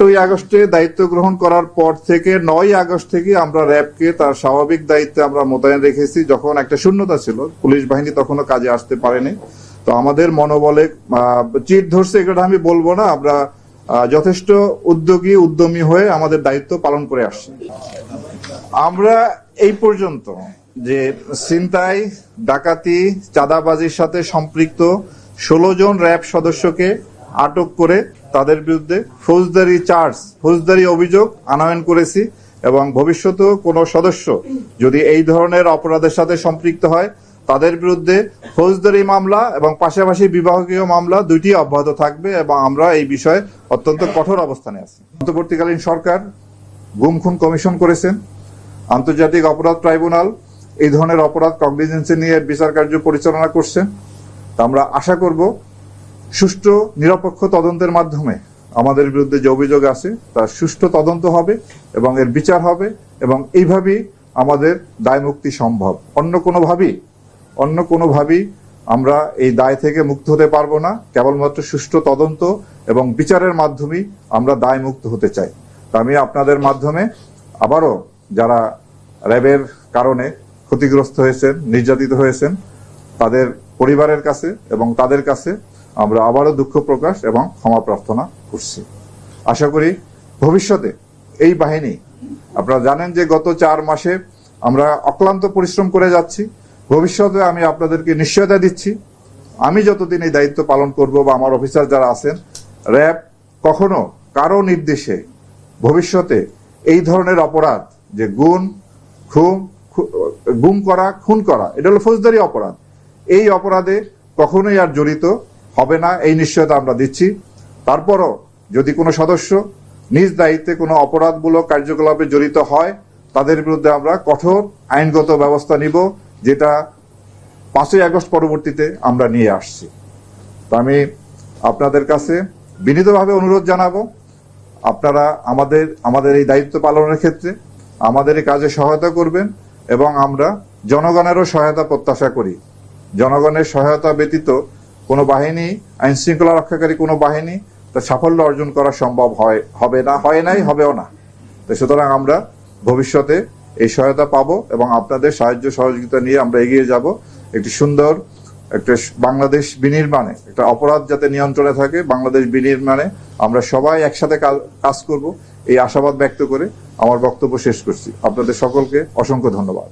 আটই আগস্টে দায়িত্ব গ্রহণ করার পর থেকে নয় আগস্ট থেকে আমরা র্যাবকে তার স্বাভাবিক দায়িত্বে আমরা মোতায়েন রেখেছি, যখন একটা শূন্যতা ছিল। পুলিশ বাহিনী তখনও কাজে আসতে পারেনি। তো আমাদের মনোবলে চিট ধরছে এটা আমি বলব না, আমরা যথেষ্ট উদ্যোগী, উদ্যমী হয়ে আমাদের দায়িত্ব পালন করে আসছি। আমরা এই পর্যন্ত যে ছিনতাই, ডাকাতি, চাঁদাবাজির সাথে সম্পৃক্ত ষোলো জন র্যাব সদস্যকে আটক করে তাদের বিরুদ্ধে ফৌজদারি চার্জ, ফৌজদারি অভিযোগ আনয়ন করেছি এবং ভবিষ্যতেও কোনো সদস্য যদি এই ধরনের অপরাধের সাথে সম্পৃক্ত হয়, তাদের বিরুদ্ধে ফৌজদারি মামলা এবং পাশাপাশি বিভাগীয় মামলা দুইটি অব্যাহত থাকবে এবং আমরা এই বিষয়ে অত্যন্ত কঠোর অবস্থানে আছি। অন্তর্বর্তীকালীন সরকার গুম খুন কমিশন করেছেন। আন্তর্জাতিক অপরাধ ট্রাইব্যুনাল এই ধরনের অপরাধ কগনিজেন্সি নিয়ে বিচার কার্য পরিচালনা করছে। আমরা আশা করব সুষ্ঠু, নিরপেক্ষ তদন্তের মাধ্যমে আমাদের বিরুদ্ধে যে অভিযোগ আছে, তার সুষ্ঠু তদন্ত হবে এবং এর বিচার হবে এবং এইভাবেই আমাদের দায় মুক্তি সম্ভব। অন্য কোনোভাবেই অন্য কোনোভাবেই আমরা এই দায় থেকে মুক্ত হতে পারব না। কেবলমাত্র সুষ্ঠু তদন্ত এবং বিচারের মাধ্যমেই আমরা দায় মুক্ত হতে চাই। তা আমি আপনাদের মাধ্যমে আবারও যারা র্যাবের কারণে ক্ষতিগ্রস্ত হয়েছেন, নির্যাতিত হয়েছেন, তাদের পরিবারের কাছে এবং তাদের কাছে আমরা আবারও দুঃখ প্রকাশ এবং ক্ষমা প্রার্থনা করছি। আশা করি ভবিষ্যতে এই বাহিনী, আপনারা জানেন যে গত চার মাসে আমরা অক্লান্ত পরিশ্রম করে যাচ্ছি। ভবিষ্যতে আমি আপনাদেরকে নিশ্চয়তা দিচ্ছি। আমি যতদিন এই দায়িত্ব পালন করব বা আমার অফিসার যারা আছেন, র্যাব কখনো কারও নির্দেশে ভবিষ্যতে এই ধরনের অপরাধ, যে গুণ, খুন গুম করা, খুন করা, এটা হলো ফৌজদারি অপরাধ। এই অপরাধে কখনোই আর জড়িত হবে না, এই নিশ্চয়তা আমরা দিচ্ছি। তারপরও যদি কোনো সদস্য নিজ দায়িত্বে কোনো অপরাধমূলক কার্যকলাপে জড়িত হয়, তাদের বিরুদ্ধে আমরা কঠোর আইনগত ব্যবস্থা নিব, যেটা পাঁচই আগস্ট পরবর্তীতে আমরা নিয়ে আসছি। তো আমি আপনাদের কাছে বিনীতভাবে অনুরোধ জানাব, আপনারা আমাদের আমাদের এই দায়িত্ব পালনের ক্ষেত্রে আমাদের এই কাজে সহায়তা করবেন এবং আমরা জনগণেরও সহায়তা প্রত্যাশা করি। জনগণের সহায়তা ব্যতীত কোনো বাহিনী আইন শৃঙ্খলা রক্ষাকারী কোনো বাহিনী তার সাফল্য অর্জন করা সম্ভব হয়, হবে না, হয় নাই, হবেও না। তো সুতরাং আমরা ভবিষ্যতে এই সহায়তা পাবো এবং আপনাদের সাহায্য সহযোগিতা নিয়ে আমরা এগিয়ে যাব। একটি সুন্দর একটা বাংলাদেশ বিনির্মাণে, একটা অপরাধ যাতে নিয়ন্ত্রণে থাকে বাংলাদেশ বিনির্মাণে, আমরা সবাই একসাথে কাজ করব। এই আশাবাদ ব্যক্ত করে আমার বক্তব্য শেষ করছি। আপনাদের সকলকে অসংখ্য ধন্যবাদ।